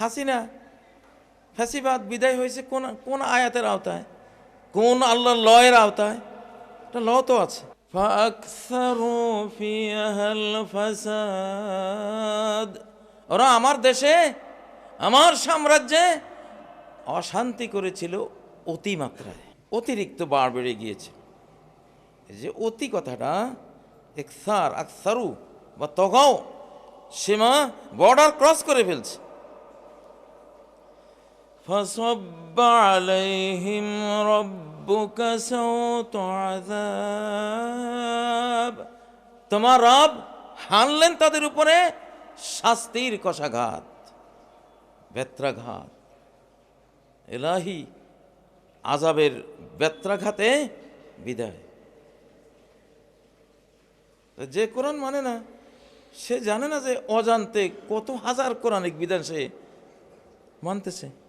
হাসিনা ফ্যাসিবাদ বিদায় হয়েছে কোন কোন আয়াতের আওতায়? কোন আল্লাহ লয়ের আওতায়? এটা ল তো আছে। ওরা আমার দেশে আমার সাম্রাজ্যে অশান্তি করেছিল অতিমাত্রায় অতিরিক্ত বাড় বেড়ে গিয়েছে। যে অতি কথাটা একসার আকসারু বা তগাও সীমা বর্ডার ক্রস করে ফেলছে। فصب عليهم ربك سوط عذاب তোমার রব হানলেন তাদের উপরে শাস্তির কষাঘাত বেত্রাঘাত এলাহি আজাবের বেত্রাঘাতে বিদায় তো যে কোরআন মানে না সে জানে না যে অজান্তে কত হাজার কোরআনিক বিধান সে মানতেছে